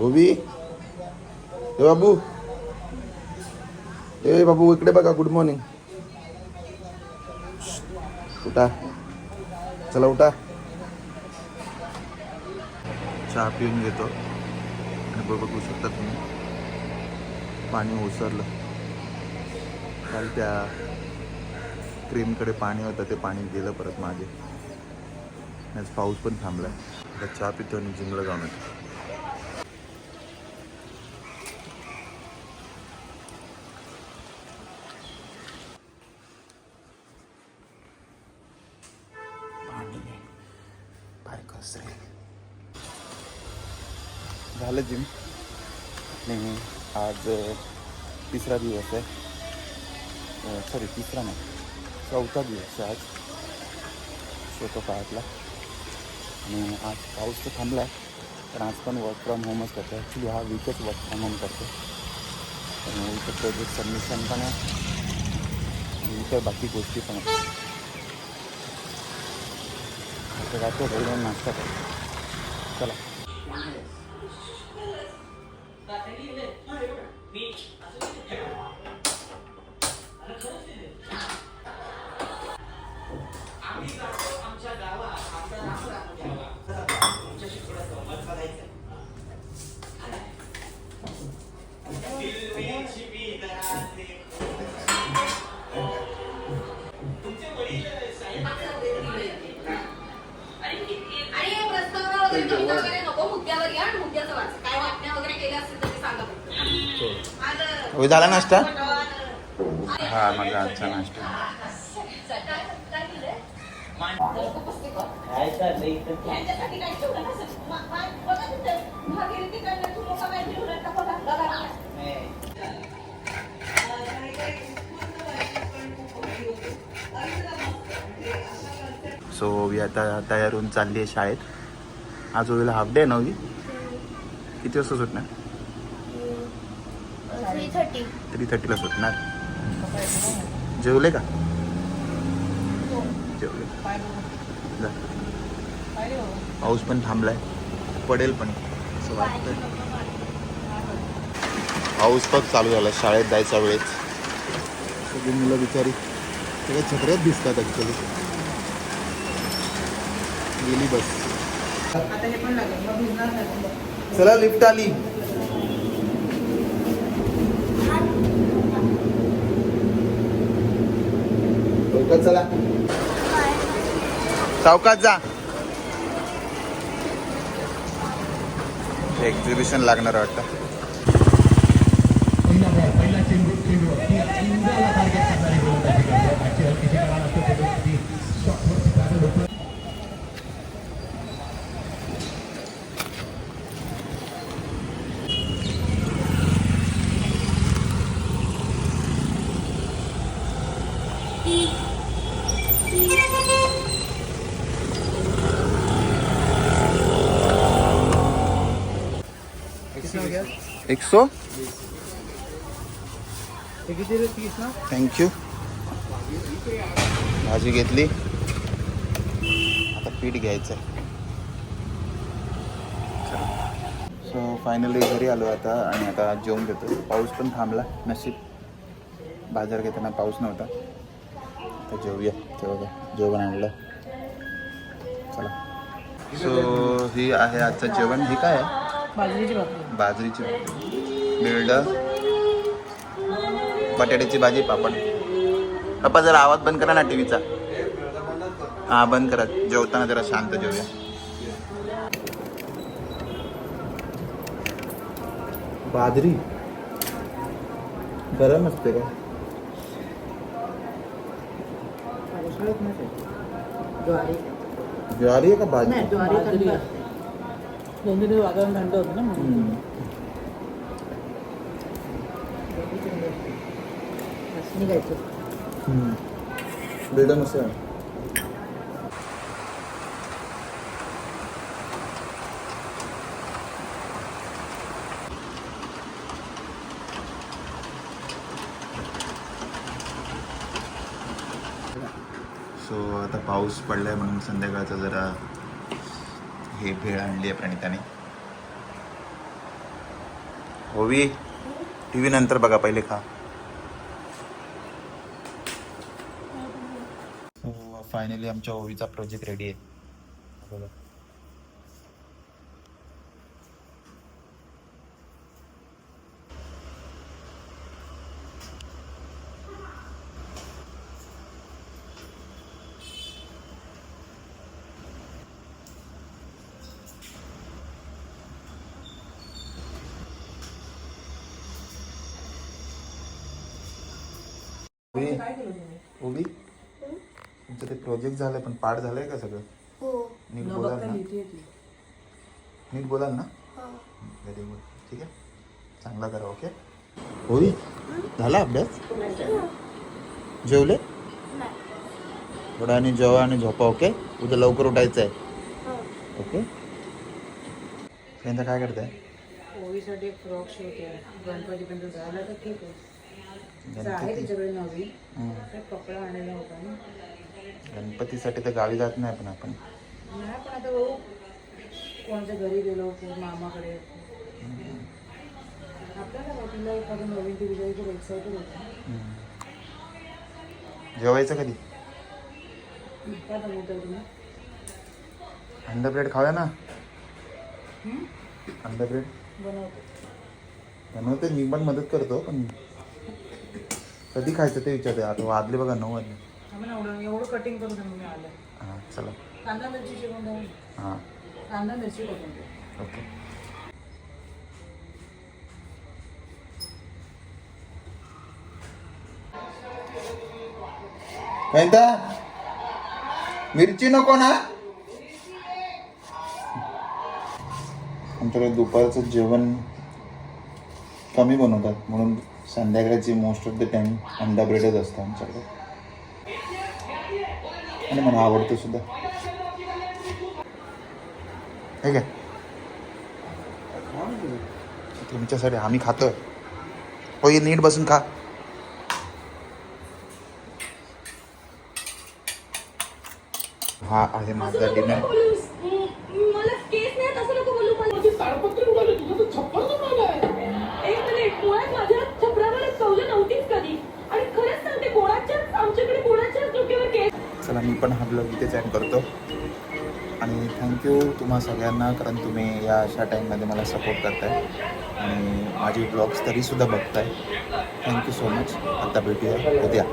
ओवी ए बाबू ए बाबू इकडे बघा गुड मॉर्निंग उठा चला उठा चहा पिऊन घेतो आणि बघू शकता तुम्ही पाणी ओसरलं काल त्या क्रीमकडे पाणी होतं ते पाणी गेलं परत मागे आज पाऊस पण थांबलाय आता चहा पितो आणि जिमला जाऊन येतो झालं जिम. आणि आज तिसरा दिवस आहे. सॉरी तिसरा नाही. चौथा दिवस आहे आज. स्वतः पायातला आणि आज पाऊस तर थांबला आहे पण आज पण वर्क फ्रॉम होमच करतो ॲक्च्युली हा वीकच वर्क फ्रॉम होम करतो आणि इथं प्रोजेक्ट सबमिशन पण आहे. आणि इतर बाकी गोष्टी पण आहेत. तर जातो घरी जाऊन नाश्ता करतो चला Thank you. वगैरे कविता वगैरे नको मुद्द्यावर या आणि मुद्द्याचं वाच. काय वाटण्या वगैरे केल्या असतील तर ते सांगा फक्त. आज- होय झाला नाश्ता? हा माझा आजचा नाश्ता? मा-. सो ओवी आता तयार होऊन चालली आहे शाळेत. आज ओवीला हाफ डे आहे ना ओवी? किती वाजता सुटणार? थ्री थर्टी थ्री थर्टीला सुटणार. जेवले का? जेवले. जा. पाऊस पण थांबलाय. पडेल पण. असं वाटतंय. पाऊस पण चालू झाला. शाळेत जायच्या वेळेस सगळी मुलं बिचारी सगळ्या छत्र्यात दिसतात ॲक्च्युली गेली बस. चला लिफ्ट आली. चला. सावकात जा. एक्झिबिशन लागणार वाटतं. एक सो? थँक्यू भाजी घेतली. आता पीठ घ्यायचं सो फायनली घरी आलो आता आणि आता जेवण घेतो पाऊस पण थांबला. नशीब. बाजार घेताना पाऊस नव्हता. आता जेवूया. तेव्हा जेवण आणलं. चला. सो ही आहे आजचं जेवण. ही काय आहे? बाजरीची बिर्ड बटाट्याची भाजी पापड. पप्पा जरा आवाज बंद करा ना टीव्हीचा. हा बंद करा. जेवताना जरा शांत जेवूया. बाजरी? गरम असते का. ज्वारी. ज्वारी आहे का बाजरी? दोन तीन दिवस वातावरण थंड होतं ना म्हणून मस्त आहे. सो आता पाऊस पडलाय म्हणून संध्याकाळचा जरा हे भेळ आणली आहे प्रणिताने. ओवी टी व्ही नंतर बघा पहिले खा. हो, फायनली आमच्या ओवीचा प्रोजेक्ट रेडी आहे. बघा. तुम्ही? ओवी तुमचं ते प्रोजेक्ट झालंय पण पाठ झालंय का सगळं? हो. नीट न बोलाल ना. नीट बोलाल ना? हा. व्हेरी गुड ठीक आहे. चांगला करा ओके? होई झाला अभ्यास? जेवले? थोडा आणि जेवा आणि झोपा ओके? उद्या लवकर उठायचं आहे हा ओके? त्यांचा काय करताय? ओवीसाठी फ्रॉक शिवते. गणपतीपर्यंत झाला तर ठीक आहे. आहे गणपती तिच्याकडे नवीन. हम्म. ते कपडा आणलेला होता ना. गणपतीसाठी तर गावी जात नाही पण आपण. नाही पण आता बघू कोणाच्या घरी गेलो कोण मामाकडे. आपल्याला काय, तिला एखादं नवीन टी व्ही होतं. जेवायचं कधी? काय बनवताय तुम्ही? अंडा ब्रेड खाऊया ना. हं? अंडा ब्रेड. बनवतो. बनवते मी पण मदत करतो पण कधी खायचं ते विचारते आता वाजले बघा नऊ वाजले. एवढं कटिंग करून आलं. हां चला. कांदा मिरची शिकून द्या हां. कांदा मिरची करून द्या ओके. कायता मिरची नको ना. आमच्याकडे दुपारचं जेवण कमी बनवतात म्हणून संध्याकाळची मोस्ट ऑफ द टाइम अंडा ब्रेडच असतं आमच्याकडे. आणि मला आवडतं सुद्धा. ठीक आहे. तुमच्यासाठी आम्ही खातोय. हो ये नीट बसून खा. हा आहे माझा डिनर बोलूस मला केस नाही असं नको बोलू मला एक मिनिट मुळात माझ्या छपरावरच कौलं नव्हतीच कधी आणि खरंच सांगते कोणाच्याच आमच्याकडे कोणाच्याच डोक्यावर केस चला मी पण हा ब्लॉग इथेच एंड करतो. आणि थँक्यू तुम्हा सगळ्यांना कारण तुम्ही या अशा टाईममध्ये मला सपोर्ट करताय. आणि माझे ब्लॉग्स तरीसुद्धा बघताय. थँक्यू सो मच आता भेटूया. उद्या.